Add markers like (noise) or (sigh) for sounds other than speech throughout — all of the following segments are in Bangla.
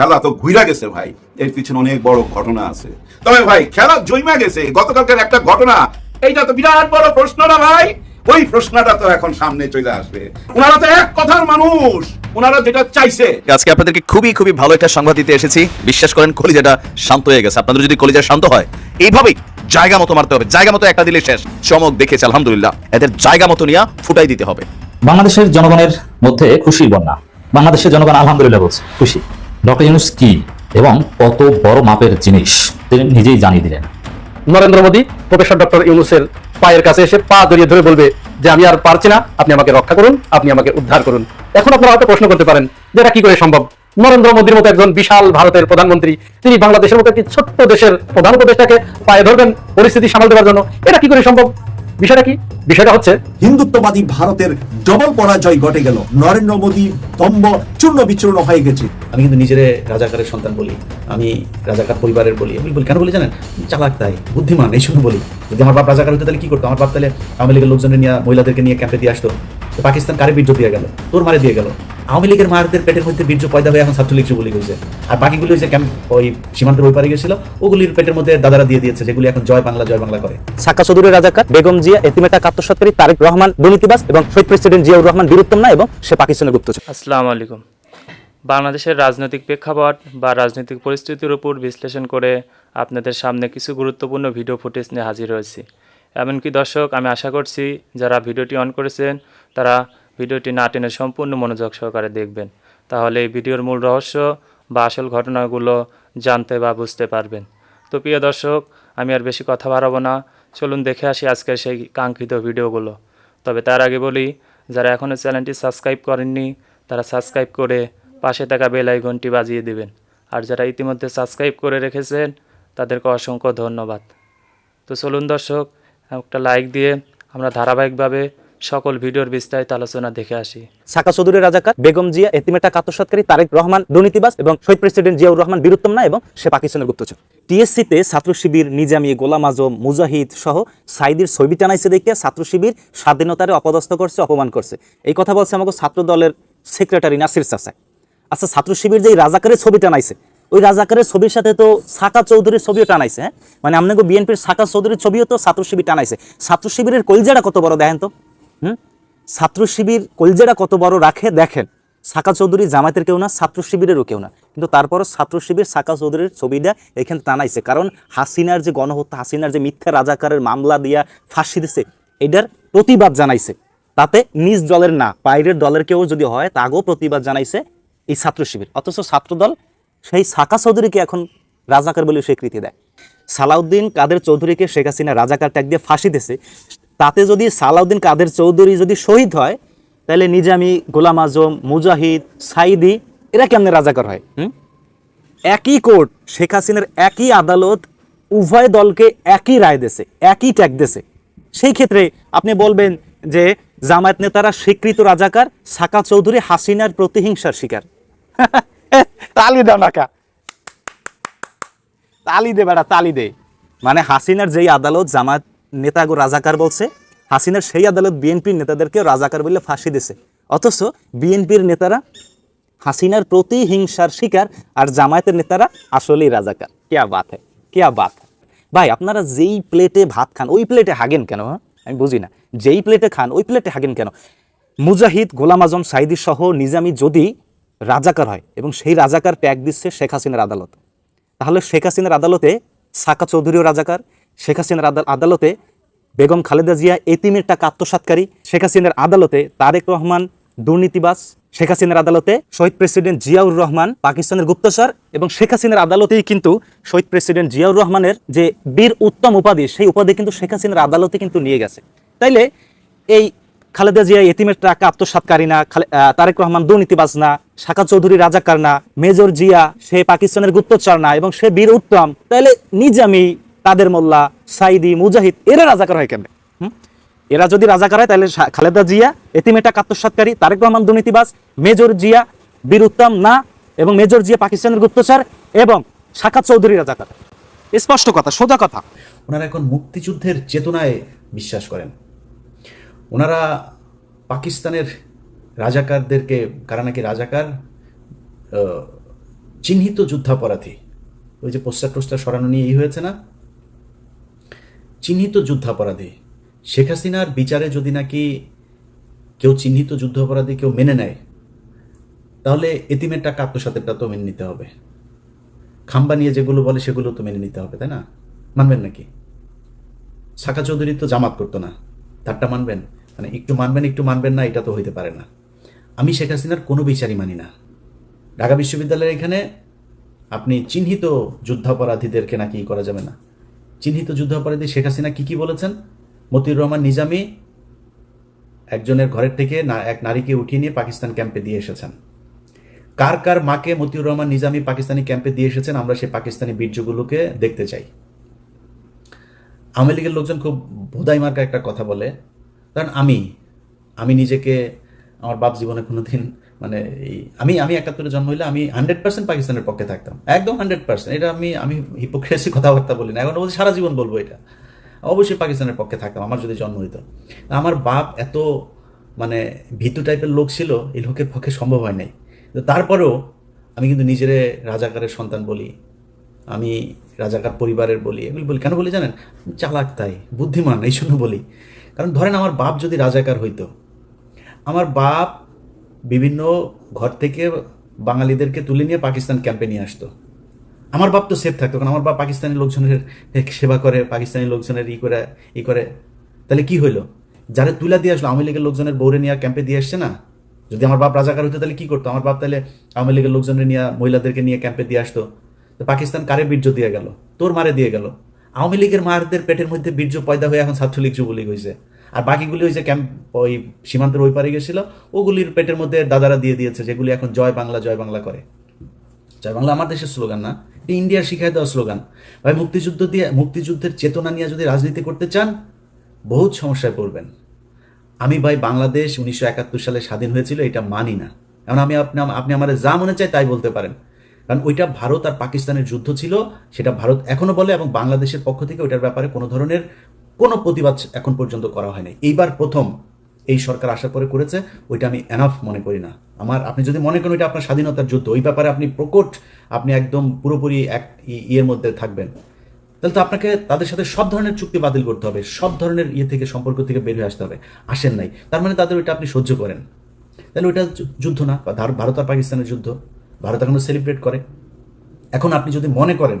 খেলা তো ঘুরা গেছে ভাই। এর পিছনে অনেক বড় ঘটনা আছে। তবে ভাই খেলা জৈমা গেছে। গতকালকের একটা ঘটনা এইটা তো বিরাট বড় প্রশ্ন না ভাই? ওই প্রশ্নটা তো এখন সামনে চলে আসবে। ওনারা তো এক কথার মানুষ। ওনারা যেটা চাইছে। আজকে আপনাদেরকে খুবই খুবই ভালো একটা সংবাদ দিতে এসেছি। বিশ্বাস করেন কলিজাটা শান্ত হয়ে গেছে। আপনাদের যদি কলিজা শান্ত হয় এইভাবেই জায়গা মতো মারতে হবে। জায়গা মতো একটা দিলে শেষ। চমক দেখেছে আলহামদুলিল্লাহ। এদের জায়গা মতো নিয়ে ফুটাই দিতে হবে। বাংলাদেশের জনগণের মধ্যে খুশির বন্যা। বাংলাদেশের জনগণ আলহামদুলিল্লাহ বলছে খুশি। ডক্টর ইউনুস কি এবং কত বড় মাপের জিনিস তিনি নিজেই জানিয়ে দিলেন। নরেন্দ্র মোদী, প্রফেসর ডক্টর ইউনুসের পায়ের কাছে এসে পা জড়িয়ে ধরে বলবে যে, আমি আর পারছি না, আপনি আমাকে রক্ষা করুন, আপনি আমাকে উদ্ধার করুন। এখন আপনারা হয়তো প্রশ্ন করতে পারেন যে, এটা কি করে সম্ভব? নরেন্দ্র মোদীর মতো একজন বিশাল ভারতের প্রধানমন্ত্রী, তিনি বাংলাদেশের মতো একটি ছোট্ট দেশের প্রধান উপদেষ্টাকে পায়ে ধরবেন পরিস্থিতি সামাল দেওয়ার জন্য, এটা কি করে সম্ভব? বিষয়টা কি? বিষয়টা হচ্ছে হিন্দুত্ববাদী ভারতের ডবল পরাজয় ঘটে গেল। নরেন্দ্র মোদী দম্ব চূর্ণ বিচূর্ণ হয়ে গেছে। আমি কিন্তু নিজেরে রাজাকারের সন্তান বলি আমি রাজাকার পরিবারের বলি। আমি বলি কেন বলি জানেন? চালাক তাই বুদ্ধিমান এই শুধু বলি। যদি আমার বাপ রাজাকার হতো তাহলে কি করতো? আমার বাপ তাহলে আওয়ামী লীগের লোকজনের নিয়ে মহিলাদেরকে নিয়ে ক্যাম্পে দিয়ে আসতো। পাকিস্তান কারে বীর্য দিয়ে গেল? তোর মারে দিয়ে গেল? আওয়ামী লীগের মারদের পেটের মধ্যে বীর্য পয়দা হয়ে এখন ছাত্রলীগ যুবলীগ হয়েছে। আর বাকিগুলো যে ক্যাম্প ওই সীমান্তের ওই পারে গেছিল ওগুলির পেটের মধ্যে দাদারা দিয়ে দিয়েছে যেগুলি এখন জয় বাংলা জয় বাংলা করে। সাকা চৌধুরী রাজাকার বেগম জিয়া এতিমেটা কাত্তসত্তরী তারেক রহমান দুর্নীতিবাস এবং শহীদ প্রেসিডেন্ট জিয়াউর রহমান বীরুত্তম না এবং সে পাকিস্তানের গুপ্তচর আসসালামু আলাইকুম। বাংলাদেশের রাজনৈতিক প্রেক্ষাপট বা রাজনৈতিক পরিস্থিতির উপর বিশ্লেষণ করে আপনাদের সামনে কিছু গুরুত্বপূর্ণ ভিডিও ফুটেজ নিয়ে হাজির হয়েছি। এমনকি দর্শক আমি আশা করছি যারা ভিডিওটি অন করেছেন তারা ভিডিওটি না টেনে সম্পূর্ণ মনোযোগ সহকারে দেখবেন। তাহলে এই ভিডিওর মূল রহস্য বা আসল ঘটনাগুলো জানতে বা বুঝতে পারবেন। তো প্রিয় দর্শক, আমি আর বেশি কথা বাড়াবো না। চলুন দেখে আসি আজকের সেই কাঙ্ক্ষিত ভিডিওগুলো। তবে তার আগে বলি, যারা এখনও চ্যানেলটি সাবস্ক্রাইব করেননি, তারা সাবস্ক্রাইব করে পাশে থাকা বেল আইকনটি বাজিয়ে দিবেন। আর যারা ইতিমধ্যে সাবস্ক্রাইব করে রেখেছেন, তাদেরকে অসংখ্য ধন্যবাদ। তো চলুন দর্শক, একটা লাইক দিয়ে আমরা ধারাবাহিকভাবে সকল ভিডিওর বিস্তারিত আলোচনা দেখে আসি। সাকা চৌধুরী, রাজাকার, বেগম জিয়া, এতিমেটা কাত্তসৎকারী তারেক রহমান দুর্নীতিবাস এবং শহীদ প্রেসিডেন্ট জিয়াউর রহমান, বীরুত্তম না এবং সে পাকিস্তানের গুপ্তচর। টিএসসিতে ছাত্র শিবির, নিজামী, গোলাম আজম, মুজাহিদ সহ সাইদির ছবি টানাইছে দেখে ছাত্র শিবির স্বাধীনতারে অপদস্থ করছে, অপমান করছে। এই কথা বলছে আমাকে ছাত্র দলের সেক্রেটারি নাসির চাচাই আচ্ছা ছাত্র শিবির যে রাজাকারের ছবি টানাইছে, ওই রাজাকারের ছবির সাথে তো সাকা চৌধুরীর ছবিও টানাইছে হ্যাঁ? মানে আপনাকে বিএনপির সাকা চৌধুরীর ছবিও তো ছাত্র শিবির টানাইছে। ছাত্র শিবিরের কলজাটা কত বড় দেখেন তো? হুম? ছাত্র শিবির কলজাটা কত বড় রাখে দেখেন। সাকা চৌধুরী জামায়াতের কেউ না, ছাত্র শিবিরেরও কেউ না। কিন্তু তারপরও ছাত্র শিবির সাকা চৌধুরীর ছবিটা এখানে টানাইছে। কারণ হাসিনার যে গণহত্যা, হাসিনার যে মিথ্যা রাজাকারের মামলা দিয়া ফাঁসি দিছে, এটার প্রতিবাদ জানাইছে। তাতে নিজ দলের না, বাইরের দলের কেউ যদি হয় তাগেও প্রতিবাদ জানাইছে এই ছাত্র শিবির। অথচ ছাত্রদল সেই সাকা চৌধুরীকে এখন রাজাকার বলে স্বীকৃতি দেয়। সালাউদ্দিন কাদের চৌধুরীকে শেখ হাসিনা রাজাকার ট্যাগ দিয়ে ফাঁসি দিয়েছে তাতে যদি সালাউদ্দিন কাদের চৌধুরী যদি শহীদ হয় তাহলে নিজামি গোলাম আজম মুজাহিদ সাইদি এরা কেমনে রাজাকার হয়? একই কোর্ট শেখ হাসিনার একই আদালত উভয় দলকে একই রায় দেছে একই ট্যাগ দেছে। সেই ক্ষেত্রে আপনি বলবেন যে জামায়াত নেতারা স্বীকৃত রাজাকার সাকা চৌধুরী হাসিনার প্রতিহিংসার শিকার। (laughs) তালি দাও নাকা। তালি দে বেড়া তালি দে। মানে হাসিনার যেই আদালত জামাত নেতাগো রাজাকার বলছে, হাসিনার সেই আদালত বিএনপির নেতাদেরকে রাজাকার বলে ফাঁসি দিছে। অথচ বিএনপির নেতারা হাসিনার প্রতিহিংসার শিকার আর জামায়াতের নেতারা আসলেই রাজাকার। কেয়া বাত কেয়া বাত। ভাই, আপনারা যেই প্লেটে ভাত খান, ওই প্লেটে হাগেন কেন হ্যাঁ? আমি বুঝি না। যেই প্লেটে খান, ওই প্লেটে হাগেন কেন? মুজাহিদ গোলাম আজম সাইদি সহ নিজামি যদি রাজাকার হয় এবং সেই রাজাকার ট্যাগ দিচ্ছে শেখ হাসিনার আদালত, তাহলে শেখ হাসিনার আদালতে সাকা চৌধুরীও রাজাকার শেখ হাসিনার আদাল- আদালতে বেগম খালেদা জিয়া এতিমের টাকা আত্মসাৎকারী, শেখ হাসিনার আদালতে তারেক রহমান দুর্নীতিবাস শেখ হাসিনার আদালতে শহীদ প্রেসিডেন্ট জিয়াউর রহমান পাকিস্তানের গুপ্তচর এবং শেখ হাসিনার আদালতেই কিন্তু শহীদ প্রেসিডেন্ট জিয়াউর রহমানের যে বীর উত্তম উপাধি, সেই উপাধি কিন্তু শেখ হাসিনার আদালতে কিন্তু নিয়ে গেছে। তাইলে এই খালেদা জিয়া এতিমের টাকা আত্মসাৎকারী না তারেক রহমান দুর্নীতিবাজ না, শাখা চৌধুরী রাজাকার না, মেজর জিয়া সে পাকিস্তানের গুপ্তচর না এবং সে বীর উত্তম তাহলে নিজামি তাদের মোল্লা, সাইদি, মুজাহিদ, এরা রাজাকার হয় কেন হুম? এরা যদি রাজাকার হয়, তাহলে খালেদা জিয়া এতিমের টাকা আত্মসাৎকারী তারেক রহমান দুর্নীতিবাজ, মেজর জিয়া, বীর উত্তম না, এবং মেজর জিয়া পাকিস্তানের গুপ্তচর, এবং শাখা চৌধুরী রাজাকার। স্পষ্ট কথা, সোজা কথা। ওনারা এখন মুক্তিযুদ্ধের চেতনায় বিশ্বাস করেন। ওনারা পাকিস্তানের রাজাকারদেরকে, কারা নাকি রাজাকার চিহ্নিত যুদ্ধাপরাধী। ওই যে পোস্টার টোস্টার সরানো নিয়ে এই হয়েছে না? চিহ্নিত যুদ্ধাপরাধী। শেখ হাসিনার বিচারে যদি নাকি কেউ চিহ্নিত যুদ্ধাপরাধী কেউ মেনে নেয়, তাহলে এতিমের টাকা আত্মসাতেরটা তো মেনে নিতে হবে। খাম্বা নিয়ে যেগুলো বলে সেগুলো তো মেনে নিতে হবে, তাই না? মানবেন নাকি? সাকা চৌধুরী তো জামাত করতো না। তারটা মানবেন? মানে একটু মানবেন একটু মানবেন না, এটা তো হইতে পারে না। আমি শেখ হাসিনার কোনো বিচারই মানি না। ঢাকা বিশ্ববিদ্যালয়ের এখানে আপনি চিহ্নিত যুদ্ধাপরাধীদেরকে নাকি করা যাবে না। চিহ্নিত যুদ্ধাপরাধী শেখ হাসিনা কি কি বলেছেন? মতিউর রহমান নিজামী একজনের ঘরের থেকে এক নারীকে উঠিয়ে নিয়ে পাকিস্তান ক্যাম্পে দিয়ে এসেছেন। কার কার মাকে মতিউর রহমান নিজামী পাকিস্তানি ক্যাম্পে দিয়ে এসেছেন আমরা সেই পাকিস্তানি বীর্যগুলোকে দেখতে চাই। আওয়ামী লীগের লোকজন খুব ভোদাই মার্কা একটা কথা বলে, কারণ আমি আমি নিজেকে, আমার বাপ জীবনে কোনোদিন মানে আমি আমি একাত্তরে জন্ম হইলে আমি হান্ড্রেড পার্সেন্ট পাকিস্তানের পক্ষে থাকতাম। একদম হান্ড্রেড পার্সেন্ট এটা আমি আমি হিপোক্রেসি কথাবার্তা বলি না। এখন বলছি সারা জীবন বলব এটা। অবশ্যই পাকিস্তানের পক্ষে থাকতাম, আমার যদি জন্ম হইতো। আমার বাপ এত মানে ভীতু টাইপের লোক ছিল, এই লোকের পক্ষে সম্ভব হয় নাই। কিন্তু তারপরেও আমি কিন্তু নিজেরে রাজাকারের সন্তান বলি, আমি রাজাকার পরিবারের বলি, এগুলি বলি। কেন বলি জানেন? চালাক তাই, বুদ্ধিমান, এই জন্য বলি। কারণ ধরেন আমার বাপ যদি রাজাকার হইতো, আমার বাপ বিভিন্ন ঘর থেকে বাঙালিদেরকে তুলে নিয়ে পাকিস্তান ক্যাম্পে নিয়ে আসতো। আমার বাপ তো সেফ থাকতো, কারণ আমার বাপ পাকিস্তানি লোকজনের সেবা করে, পাকিস্তানি লোকজনের ই করে ই করে। তাহলে কি হইল? যারা তুলা দিয়ে আসলো, আওয়ামী লীগের লোকজনের বৌরে নিয়ে ক্যাম্পে দিয়ে আসছে না? যদি আমার বাপ রাজাকার হইতো, তাহলে কি করতো? আমার বাপ তাহলে আওয়ামী লীগের লোকজনের নিয়ে, মহিলাদেরকে নিয়ে ক্যাম্পে দিয়ে আসতো। তো পাকিস্তান কারে বীর্য দিয়ে গেল? তোর মারে দিয়ে গেল? আওয়ামী লীগের মারদের পেটের মধ্যে বীর্য পয়দা হয়ে এখন ছাত্রলীগ যুবলীগ হয়েছে আর বাকিগুলি ওই যে ক্যাম্প ওই সীমান্তের ওই পারে গেছিল, ওগুলির পেটের মধ্যে দাদারা দিয়ে দিয়েছে, যেগুলি এখন জয় বাংলা জয় বাংলা করে। জয় বাংলা আমার দেশের স্লোগান না এটা ইন্ডিয়ার শিখাই দেওয়া স্লোগান। ভাই, মুক্তিযুদ্ধ দিয়ে, মুক্তিযুদ্ধের চেতনা নিয়ে যদি রাজনীতি করতে চান, বহুত সমস্যায় পড়বেন। আমি ভাই, বাংলাদেশ উনিশশো একাত্তর সালে স্বাধীন হয়েছিল, এটা মানি না। এখন আমি আপনি আপনি আমার যা মনে চাই তাই বলতে পারেন। কারণ ওইটা ভারত আর পাকিস্তানের যুদ্ধ ছিল, সেটা ভারত এখনও বলে এবং বাংলাদেশের পক্ষ থেকে ওইটার ব্যাপারে কোনো ধরনের কোনো প্রতিবাদ এখন পর্যন্ত করা হয়নি। এইবার প্রথম এই সরকার আসার পরে করেছে, ওইটা আমি এনাফ মনে করি না। আমার, আপনি যদি মনে করেন ওইটা আপনার স্বাধীনতার যুদ্ধ, ওই ব্যাপারে আপনি প্রকট, আপনি একদম পুরোপুরি এক ইয়ের মধ্যে থাকবেন। তাহলে তো আপনাকে তাদের সাথে সব ধরনের চুক্তি বাতিল করতে হবে, সব ধরনের ইয়ে থেকে, সম্পর্ক থেকে বের হয়ে আসতে হবে। আসেন নাই। তার মানে তাদের ওইটা আপনি সহ্য করেন। তাহলে ওইটা যুদ্ধ না ভারত আর পাকিস্তানের যুদ্ধ। ভারত এখনও সেলিব্রেট করে। এখন আপনি যদি মনে করেন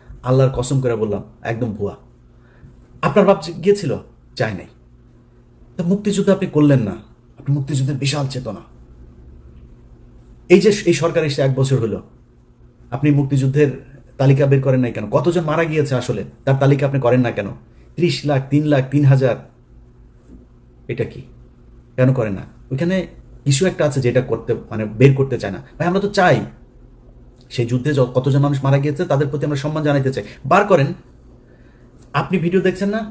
আল্লাহর কসম করে বললাম, একদম ভুয়া। আপনার বাপ গিয়েছিল? যায় নাই। তো মুক্তিযুদ্ধ আপনি করলেন না। আপনি মুক্তিযুদ্ধের বিশাল চেতনা। এই যে এই সরকার এসে এক বছর হলো, আপনি মুক্তিযুদ্ধের তালিকা বের করেন নাই কেন? কতজন মারা গিয়েছে আসলে? তার তালিকা আপনি করেন না কেন? ত্রিশ লাখ, তিন লাখ, তিন হাজার। এটা কি? কেন করেন না? ওইখানে ইস্যু একটা আছে যেটা করতে মানে বের করতে চায় না। ভাই, আমরা তো চাই। সেই যুদ্ধে কতজন মানুষ মারা গিয়েছে, তাদের প্রতি আমরা সম্মান জানাইতে চাই। বার করেন। আপনি ভিডিও দেখছেন না?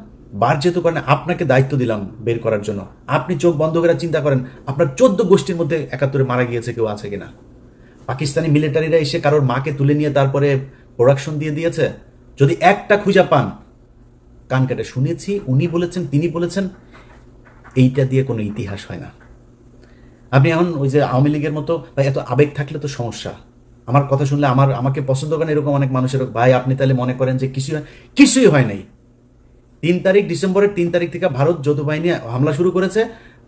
বার যেহেতু করেন, আপনাকে দায়িত্ব দিলাম বের করার জন্য। আপনি চোখ বন্ধ করে চিন্তা করেন, আপনার চোদ্দ গোষ্ঠীর মধ্যে একাত্তরে মারা গিয়েছে কেউ আছে কিনা? পাকিস্তানি মিলিটারিরা এসে কারোর মাকে তুলে নিয়ে তারপরে প্রোডাকশন দিয়ে দিয়েছে? যদি একটা খুঁজা পান, কান কেটে শুনেছি, উনি বলেছেন, তিনি বলেছেন, এইটা দিয়ে কোনো ইতিহাস হয় না। আপনি এখন ওই যে আওয়ামী লীগের মতো, বা এত আবেগ থাকলে তো সমস্যা। আমার কথা শুনলে আমার, আমাকে পছন্দ করেন এরকম অনেক মানুষের ভাই, আপনি তাহলে মনে করেন যে কিছুই কিছুই হয় নাই। তিন তারিখ ডিসেম্বরের তিন তারিখ থেকে ভারত যৌথ বাহিনী হামলা শুরু করেছে।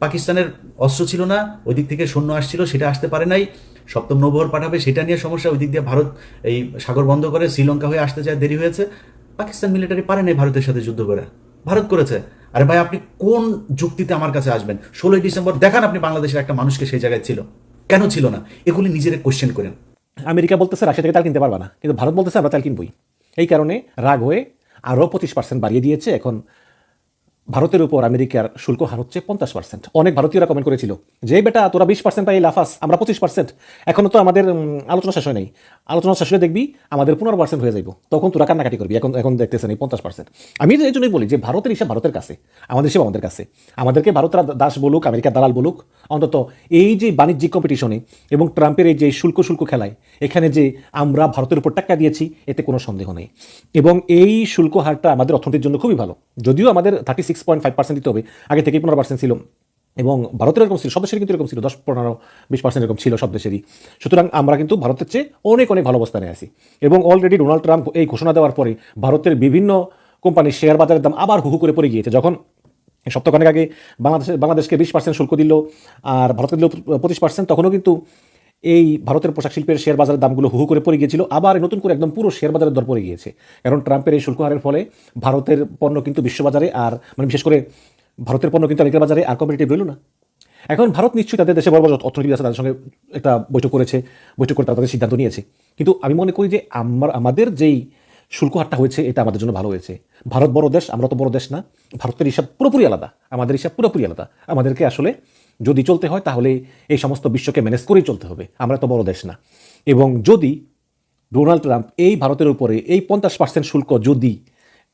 পাকিস্তানের অস্ত্র ছিল না, ওই দিক থেকে সৈন্য আসছিল, সেটা আসতে পারে নাই। সপ্তম নৌবহর পাঠাবে, সেটা নিয়ে সমস্যা। ওই দিক দিয়ে ভারত এই সাগর বন্ধ করে শ্রীলঙ্কা হয়ে আসতে যায় দেরি হয়েছে। পাকিস্তান মিলিটারি পারে নাই ভারতের সাথে যুদ্ধ করে। ভারত করেছে। আরে ভাই, আপনি কোন যুক্তিতে আমার কাছে আসবেন? ষোলোই ডিসেম্বর, দেখান আপনি বাংলাদেশের একটা মানুষকে সেই জায়গায় ছিল। কেন ছিল না? এগুলি নিজেরা কোশ্চেন করেন। আমেরিকা বলতেছে রাশিয়া থেকে তেল কিনতে পারবা না। কিন্তু ভারত বলতেছে আমরা তেল কিনবই। এই কারণে রাগ হয়ে আরও পঁচিশ পার্সেন্ট বাড়িয়ে দিয়েছে এখন ভারতের উপর আমেরিকার শুল্ক হার হচ্ছে পঞ্চাশ পার্সেন্ট অনেক ভারতীয়রা কমেন্ট করেছিল যে, বেটা, তোরা বিশ পার্সেন্ট পাই লাফাস, আমরা পঁচিশ পার্সেন্ট এখনও তো আমাদের আলোচনা শেষ হয় নাই। আলোচনা শেষ হয়ে দেখবি আমাদের পনেরো পার্সেন্ট হয়ে যাইব। তখন তোরা কান্নাকাটি করবি। এখন এখন দেখতেছেন এই পঞ্চাশ পার্সেন্ট আমি এই জন্যই বলি যে, ভারতের হিসাব ভারতের কাছে, আমাদের হিসাব আমাদের কাছে। আমাদেরকে ভারতরা দাস বলুক, আমেরিকার দালাল বলুক, অন্তত এই যে বাণিজ্যিক কম্পিটিশনে এবং ট্রাম্পের এই যে শুল্ক শুল্ক খেলায়, এখানে যে আমরা ভারতের উপর টাক্কা দিয়েছি, এতে কোনো সন্দেহ নেই। এবং এই শুল্ক হারটা আমাদের অর্থনীতির জন্য খুবই ভালো। যদিও আমাদের thirty six point five percent দিতে হবে। আগে থেকেই পনেরো পার্সেন্ট ছিল। এবং ভারতের এরকম ছিল, সব দেশের কিন্তু এরকম ছিল, দশ পনেরো, বিশ পার্সেন্ট এরকম ছিল সব দেশেরই। সুতরাং আমরা কিন্তু ভারতের চেয়ে অনেক অনেক ভালো অবস্থানে আছি। এবং অলরেডি ডোনাল্ড ট্রাম্প এই ঘোষণা দেওয়ার পরে ভারতের বিভিন্ন কোম্পানির শেয়ার বাজারের দাম আবার হুহু করে পড়ে গিয়েছে। যখন সপ্তাহখানেক আগে বাংলাদেশে, বাংলাদেশকে বিশ পার্সেন্ট শুল্ক দিল আর ভারতকে দিল পঁচিশ পার্সেন্ট তখনও কিন্তু এই ভারতের পোশাক শিল্পের শেয়ার বাজারের দামগুলো হুহু করে পড়ে গিয়েছিল। আবার নতুন করে একদম পুরো শেয়ার বাজারের দর পড়ে গিয়েছে। কারণ ট্রাম্পের এই শুল্ক হারের ফলে ভারতের পণ্য কিন্তু বিশ্ববাজারে আর মানে বিশেষ করে ভারতের পণ্য কিন্তু আমেরিকার বাজারে আর কম্পিটিটিভ রইল না। এখন ভারত নিশ্চয়ই তাদের দেশে বড় বড় অর্থনীতি আছে, তাদের সঙ্গে একটা বৈঠক করেছে, বৈঠক করে তাদের সিদ্ধান্ত নিয়েছে। কিন্তু আমি মনে করি যে আমার, আমাদের যেই শুল্ক হারটা হয়েছে, এটা আমাদের জন্য ভালো হয়েছে। ভারত বড় দেশ, আমরা তো বড় দেশ না। ভারতের হিসাব পুরোপুরি আলাদা। আমাদের হিসাব পুরোপুরি আলাদা। আমাদেরকে আসলে যদি চলতে হয়, তাহলে এই সমস্ত বিশ্বকে ম্যানেজ করেই চলতে হবে। আমরা তো বড় দেশ না। এবং যদি ডোনাল্ড ট্রাম্প এই ভারতের উপরে এই পঞ্চাশ পার্সেন্ট শুল্ক যদি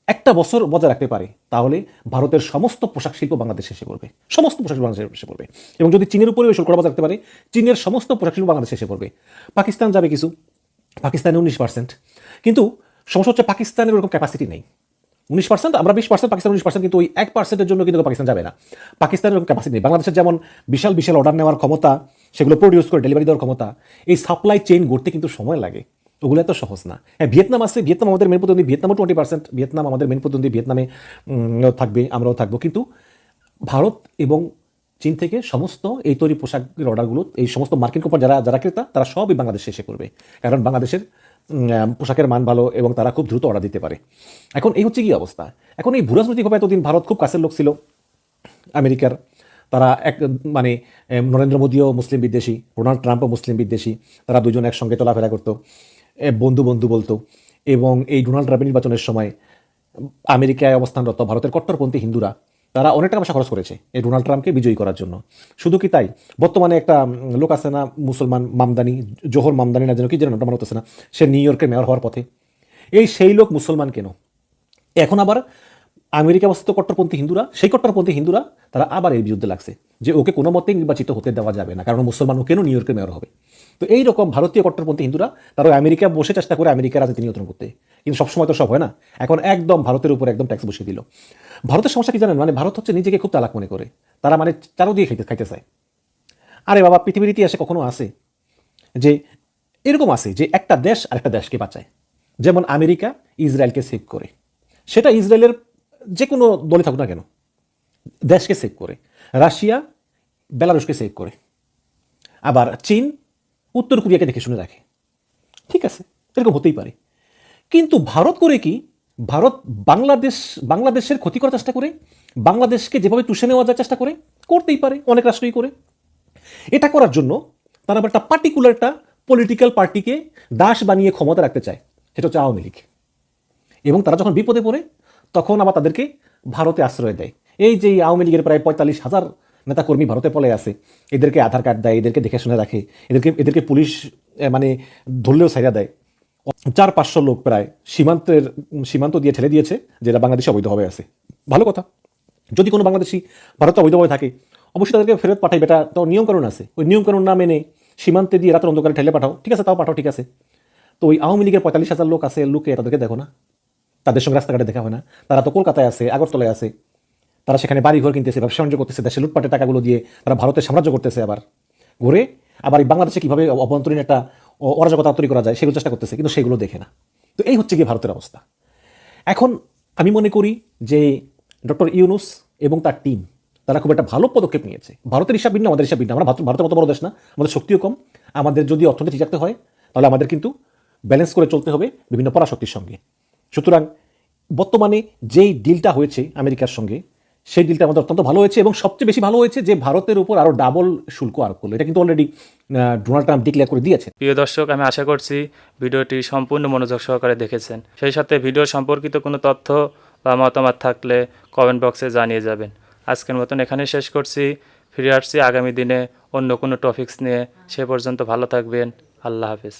একটা বছর বজায় রাখতে পারে, তাহলে ভারতের সমস্ত পোশাক শিল্প বাংলাদেশে এসে পড়বে। সমস্ত পোশাক বাংলাদেশে এসে পড়বে। এবং যদি চীনের উপরে ওই শুল্ক বজায় রাখতে পারে, চীনের সমস্ত পোশাক শিল্প বাংলাদেশে এসে পড়বে। পাকিস্তান যাবে কিছু। পাকিস্তানে উনিশ পার্সেন্ট কিন্তু সমস্যা হচ্ছে, পাকিস্তানের ওরকম ক্যাপাসিটি নেই। উনিশ পার্সেন্ট আমরা বিশ পার্সেন্ট পাকিস্তান উনিশ পার্সেন্ট কিন্তু ওই এক পার্সেন্টের জন্য কিন্তু পাকিস্তান যাবে না। পাকিস্তানের ক্যাপাসিটি নেই। বাংলাদেশের যেমন বিশাল বিশাল অর্ডার নেওয়ার ক্ষমতা, সেগুলো প্রডিউস করে ডেলিভারি দেওয়ার ক্ষমতা, এই সাপ্লাই চেইন গড়তে কিন্তু সময় লাগে। ওগুলো এত সহজ না। হ্যাঁ ভিয়েতনাম আছে, ভিয়েতনাম আমাদের মেন প্রতিদ্বন্দ্বী, ভিয়েতনামও টোয়েন্টি পার্সেন্ট ভিয়েতনাম আমাদের মেন প্রতিদ্বন্দ্বী, ভিয়েতনামে থাকবে, আমরাও থাকব। কিন্তু ভারত এবং চীন থেকে সমস্ত এই তৈরি পোশাকের অর্ডারগুলো এই সমস্ত মার্কিন কোম্পানি যারা যারা ক্রেতা, তারা সবই বাংলাদেশে এসে করবে। কারণ বাংলাদেশের পোশাকের মান ভালো এবং তারা খুব দ্রুত অর্ডার দিতে পারে। এখন এই হচ্ছে কি অবস্থা? এখন এই ভূরাজনৈতিকভাবে এতদিন ভারত খুব কাছের লোক ছিল, আমেরিকার। তারা এক মানে নরেন্দ্র মোদীও মুসলিম বিদ্বেষী, ডোনাল্ড ট্রাম্পও মুসলিম বিদ্বেষী, তারা দুজন একসঙ্গে চলাফেরা করতো বন্ধু বন্ধু বলতো। এবং এই ডোনাল্ড ট্রাম্পের নির্বাচনের সময় আমেরিকায় অবস্থানরত ভারতের কট্টরপন্থী হিন্দুরা তারা অনেক টাকা পয়সা খরচ করেছে এই ডোনাল্ড ট্রাম্পকে বিজয়ী করার জন্য। শুধু কি তাই? বর্তমানে একটা লোক আছে না, মুসলমান মামদানি, জোহর মামদানি না যেন কি যেন নামটা মনে না, সে নিউ ইয়র্কের মেয়র হওয়ার পথে। এই সেই লোক মুসলমান কেন? এখন আবার আমেরিকা অবস্থিত কট্টরপন্থী হিন্দুরা, সেই কট্টরপন্থী হিন্দুরা, তারা আবার এর বিরুদ্ধে লাগছে যে ওকে কোনো মতেই নির্বাচিত হতে দেওয়া যাবে না, কারণ মুসলমান ও কেন নিউ ইয়র্কের মেয়র হবে। তো এই রকম ভারতীয় কট্টরপন্থী হিন্দুরা, তারা আমেরিকা বসে চেষ্টা করে আমেরিকার রাজনীতি নিয়ন্ত্রণ করতে। কিন্তু সবসময় তো সব হয় না। এখন একদম ভারতের উপর একদম ট্যাক্স বসিয়ে দিল। ভারতের সমস্যা কি জানেন? মানে ভারত হচ্ছে নিজেকে খুব চালাক মনে করে। তারা মানে চারো দিয়ে খাইতে খাইতে চায়। আরে বাবা, পৃথিবীর ইতিহাসে কখনো আছে যে এরকম আছে যে একটা দেশ আরেকটা দেশকে বাঁচায়। যেমন আমেরিকা ইসরায়েলকে সেভ করে। সেটা ইসরায়েলের যে কোনো দলে থাকুক না কেন, দেশকে সেভ করে। রাশিয়া বেলারুশকে সেভ করে। আবার চীন উত্তর কোরিয়াকে দেখে শুনে রাখে। ঠিক আছে, এরকম হতেই পারে। কিন্তু ভারত করে কি? ভারত বাংলাদেশ, বাংলাদেশের ক্ষতি করার চেষ্টা করে, বাংলাদেশকে যেভাবে তুষে নেওয়া যায় চেষ্টা করে, করতেই পারে, অনেক রাষ্ট্রই করে। এটা করার জন্য তারা একটা পার্টিকুলার একটা পলিটিক্যাল পার্টিকে দাস বানিয়ে ক্ষমতা রাখতে চায়, সেটা হচ্ছে আওয়ামী লীগ। এবং তারা যখন বিপদে পড়ে তখন আবার তাদেরকে ভারতে আশ্রয় দেয়। এই যে আওয়ামী লীগের প্রায় পঁয়তাল্লিশ হাজার নেতাকর্মী ভারতে পলে আছে, এদেরকে আধার কার্ড দেয়, এদেরকে দেখে শুনে রাখে, এদেরকে এদেরকে পুলিশ মানে ধরলেও ছাইরা দেয়। চার পাঁচশো লোক প্রায় সীমান্তের, সীমান্ত দিয়ে ঠেলে দিয়েছে যেটা বাংলাদেশে অবৈধভাবে আছে। ভালো কথা। যদি কোনো বাংলাদেশি ভারতে অবৈধভাবে থাকে, অবশ্যই তাদেরকে ফেরত পাঠাই বেটা তো নিয়মকানুন আছে। ওই নিয়মকানুন না মেনে সীমান্তে দিয়ে রাতের অন্ধকারে ঠেলে পাঠাও। ঠিক আছে, তাও পাঠাও, ঠিক আছে। তো ওই আওয়ামী লীগের পঁয়তাল্লিশ হাজার লোক আছে, লোকে তাদেরকে দেখো না। তাদের সঙ্গে রাস্তাঘাটে দেখা হয় না। তারা তো কলকাতায় আছে, আগরতলায় আছে। তারা সেখানে বাড়ি ঘর কিনতেছে, ব্যবসা বাণিজ্য করতেছে দেশে লুটপাটের টাকাগুলো দিয়ে তারা ভারতের সাম্রাজ্য করতেছে আবার। ঘুরে আবার এই বাংলাদেশে কীভাবে অভ্যন্তরীণ একটা অরাজকতা তৈরি করা যায় সেগুলো চেষ্টা করতেছে, কিন্তু সেগুলো দেখে না। তো এই হচ্ছে গিয়ে ভারতের অবস্থা। এখন আমি মনে করি যে ডক্টর ইউনুস এবং তার টিম তারা খুব একটা ভালো পদক্ষেপ নিয়েছে। ভারতের হিসাব ভিন্ন, আমাদের হিসাব ভিন্ন। আমরা ভারত- ভারতের মতো বড় দেশ না, আমাদের শক্তিও কম। আমাদের যদি অর্থনীতি ঠিক রাখতে হয়, তাহলে আমাদের কিন্তু ব্যালেন্স করে চলতে হবে বিভিন্ন পরাশক্তির সঙ্গে। সুতরাং বর্তমানে যেই ডিলটা হয়েছে আমেরিকার সঙ্গে, সেই ডিলটা আমাদের অত্যন্ত ভালো হয়েছে এবং সবচেয়ে বেশি ভালো হয়েছে যে ভারতের উপর আরও ডাবল শুল্ক আরোপ করল। এটা কিন্তু অলরেডি ডোনাল্ড ট্রাম্প ডিক্লেয়ার করে দিয়েছে প্রিয় দর্শক, আমি আশা করছি ভিডিওটি সম্পূর্ণ মনোযোগ সহকারে দেখেছেন। সেই সাথে ভিডিও সম্পর্কিত কোনো তথ্য বা মতামত থাকলে কমেন্ট বক্সে জানিয়ে যাবেন। আজকের মতন এখানে শেষ করছি। ফিরে আসছি আগামী দিনে অন্য কোনো টপিকস নিয়ে। সে পর্যন্ত ভালো থাকবেন। আল্লাহ হাফেজ।